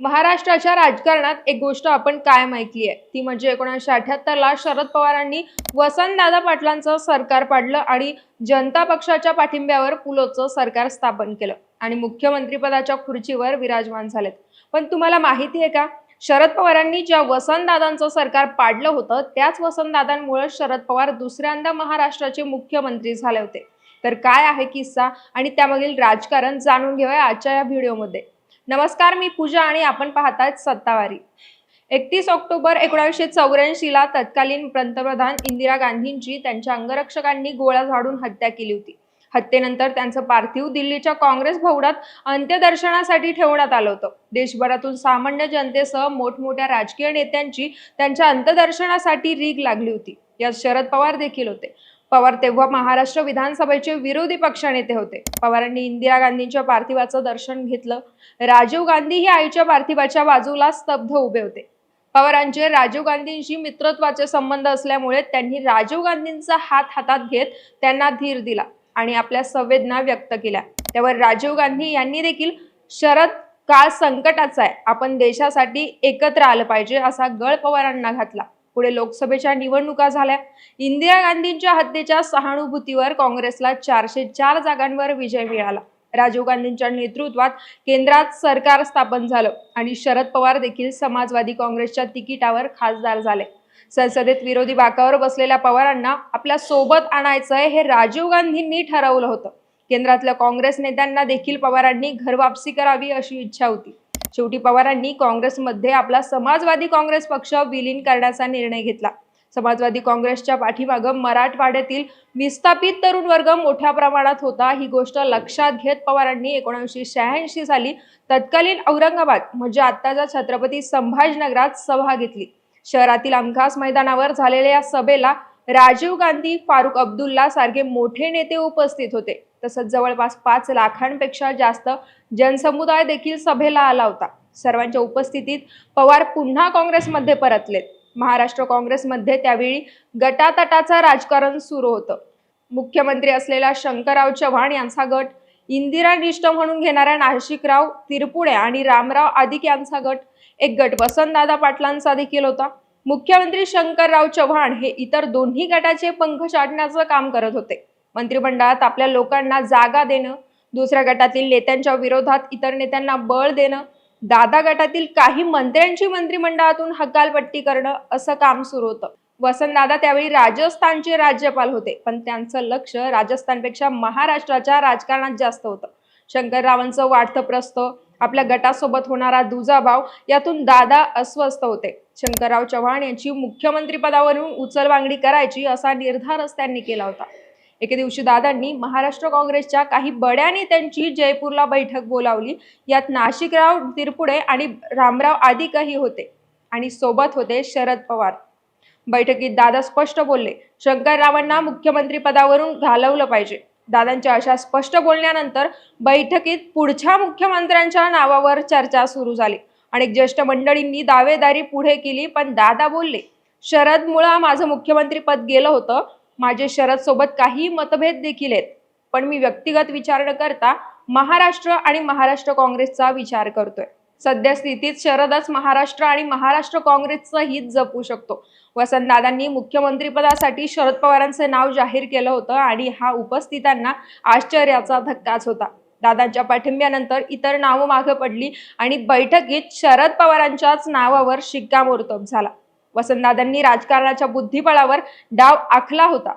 महाराष्ट्राच्या राजकारणात एक गोष्ट आपण कायम ऐकली आहे. ती म्हणजे एकोणीसशे अठ्याहत्तरला शरद पवारांनी वसंतदादा पाटलांचं सरकार पाडलं आणि जनता पक्षाच्या पाठिंब्यावर पुलोचं सरकार स्थापन केलं आणि मुख्यमंत्रीपदाच्या खुर्चीवर विराजमान झालेत. पण तुम्हाला माहिती आहे का? शरद पवारांनी ज्या वसंतदादांचं सरकार पाडलं होतं त्याच वसंतदादांमुळे शरद पवार दुसऱ्यांदा महाराष्ट्राचे मुख्यमंत्री झाले होते. तर काय आहे किस्सा? आणि त्यामागील राजकारण जाणून घेऊया आजच्या या व्हिडिओमध्ये. नमस्कार मी पूजा आणि आपण पाहतात सत्तावारी. एकतीस ऑक्टोबर एकोणीसशे चौऱ्याऐंशी ला तत्कालीन पंतप्रधान इंदिरा गांधींची त्यांच्या अंगरक्षकांनी गोळ्या झाडून हत्या केली होती. हत्येनंतर त्यांचं पार्थिव दिल्लीच्या काँग्रेस भवनात अंत्यदर्शनासाठी ठेवण्यात आलं होतं. देशभरातून सामान्य जनतेसह मोठमोठ्या राजकीय नेत्यांची त्यांच्या अंत्यदर्शनासाठी रीग लागली होती. यात शरद पवार देखील होते. पवार तेव्हा महाराष्ट्र विधानसभेचे विरोधी पक्षनेते होते. पवारांनी इंदिरा गांधींच्या पार्थिवाचं दर्शन घेतलं. राजीव गांधी ही आईच्या पार्थिवाच्या बाजूला स्तब्ध उभे होते. पवारांचे राजीव गांधींशी मित्रत्वाचे संबंध असल्यामुळे त्यांनी राजीव गांधींचा हात हातात घेत त्यांना धीर दिला आणि आपल्या संवेदना व्यक्त केल्या. त्यावर राजीव गांधी यांनी देखील शरद काळ संकटाचा आहे. आपण देशासाठी एकत्र आलं पाहिजे असा गळ पवारांना घातला. पुढे लोकसभेच्या निवडणुका झाल्या. इंदिरा गांधींच्या हत्येच्या सहानुभूतीवर काँग्रेसला चारशे चार जागांवर विजय मिळाला. राजीव गांधींच्या नेतृत्वात केंद्रात सरकार स्थापन झालं आणि शरद पवार देखील समाजवादी काँग्रेसच्या तिकिटावर खासदार झाले. संसदेत विरोधी बाकावर बसलेल्या पवारांना आपल्यासोबत आणायचंय हे राजीव गांधींनी ठरवलं होतं. केंद्रातल्या काँग्रेस नेत्यांना देखील पवारांनी घरवापसी करावी अशी इच्छा होती. शेवटी पवारांनी काँग्रेसमध्ये आपला समाजवादी काँग्रेस पक्ष विलीन करण्याचा निर्णय घेतला. समाजवादी काँग्रेसच्या पाठीमागं मराठवाड्यातील विस्थापित तरुण वर्ग मोठ्या प्रमाणात होता. ही गोष्ट लक्षात घेत पवारांनी एकोणीसशे शहाऐंशी साली तत्कालीन औरंगाबाद म्हणजे आत्ताच्या छत्रपती संभाजीनगरात सभा घेतली. शहरातील अमखास मैदानावर झालेल्या या सभेला राजीव गांधी फारुख अब्दुल्ला सारखे मोठे नेते उपस्थित होते. तसंच जवळपास पाच लाखांपेक्षा जास्त जनसमुदाय देखील सभेला आला होता. सर्वांच्या उपस्थितीत पवार पुन्हा काँग्रेसमध्ये परतलेत. महाराष्ट्र काँग्रेसमध्ये त्यावेळी गटातटाचं राजकारण सुरू होतं. मुख्यमंत्री असलेला शंकरराव चव्हाण यांचा गट इंदिरा निष्ठ म्हणून घेणाऱ्या नाशिकराव तिरपुडे आणि रामराव आदिक यांचा गट एक गट वसंतदादा पाटलांचा देखील होता. मुख्यमंत्री शंकरराव चव्हाण हे इतर दोन्ही गटाचे पंख चाटण्याचं काम करत होते. मंत्रिमंडळात आपल्या लोकांना जागा देणं दुसऱ्या गटातील नेत्यांच्या विरोधात इतर नेत्यांना बळ देणं दादा गटातील काही मंत्र्यांची मंत्रिमंडळातून हकालपट्टी करणं असं काम सुरू होतं. वसंतदादा त्यावेळी राजस्थानचे राज्यपाल होते पण त्यांचं लक्ष राजस्थानपेक्षा महाराष्ट्राच्या राजकारणात जास्त होतं. शंकररावांचं वाढतं प्रस्थ आपल्या गटासोबत होणारा दुजाभाव यातून दादा अस्वस्थ होते. शंकरराव चव्हाण यांची मुख्यमंत्रीपदावरून उचलबांगडी करायची असा निर्धारच त्यांनी केला होता. एके दिवशी दादांनी महाराष्ट्र काँग्रेसच्या काही बड्यांनी त्यांची जयपूरला बैठक बोलावली. यात नाशिकराव तिरपुडे आणि रामराव आदिकही होते आणि सोबत होते शरद पवार. बैठकीत दादा स्पष्ट बोलले शंकररावांना मुख्यमंत्री पदावरून घालवलं पाहिजे दादांच्या अशा स्पष्ट बोलण्यानंतर बैठकीत पुढच्या मुख्यमंत्र्यांच्या नावावर चर्चा सुरू झाली. अनेक ज्येष्ठ मंडळींनी दावेदारी पुढे केली पण दादा बोलले शरद मुळा माझं मुख्यमंत्री पद गेलं होतं माझे शरद सोबत काही मतभेद देखील आहेत. पण मी व्यक्तिगत विचार न करता महाराष्ट्र आणि महाराष्ट्र काँग्रेसचा विचार करतोय. सध्या स्थितीत शरदच महाराष्ट्र आणि महाराष्ट्र काँग्रेसचं हित जपू शकतो. वसंतदादांनी मुख्यमंत्रीपदासाठी शरद पवारांचे नाव जाहीर केलं होतं आणि हा उपस्थितांना आश्चर्याचा धक्काच होता. दादांच्या पाठिंब्यानंतर इतर नावं मागे पडली आणि बैठकीत शरद पवारांच्याच नावावर शिक्कामोर्तब झाला. वसंतदादांनी राजकारणाच्या बुद्धिबळावर डाव आखला होता.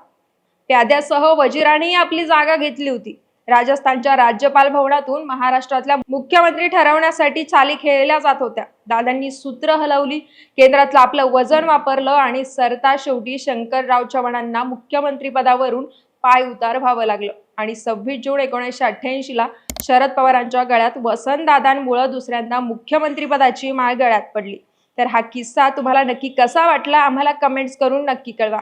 प्याद्यासह वजिरानेही आपली जागा घेतली होती. राजस्थानच्या राज्यपाल भवनातून महाराष्ट्रातल्या मुख्यमंत्री ठरवण्यासाठी चाली खेळल्या जात होत्या. दादांनी सूत्र हलवली. केंद्रातलं आपलं वजन वापरलं आणि सरता शेवटी शंकरराव चव्हाणांना मुख्यमंत्री पदावरून पाय उतार व्हावं लागलं. आणि सव्वीस जून एकोणीसशे अठ्ठ्याऐंशी ला शरद पवारांच्या गळ्यात वसंतदादांमुळे दुसऱ्यांदा मुख्यमंत्री पदाची माळ गळ्यात पडली. तर हा किस्सा तुम्हाला नक्की कसा वाटला आम्हाला कमेंट्स करून नक्की कळवा.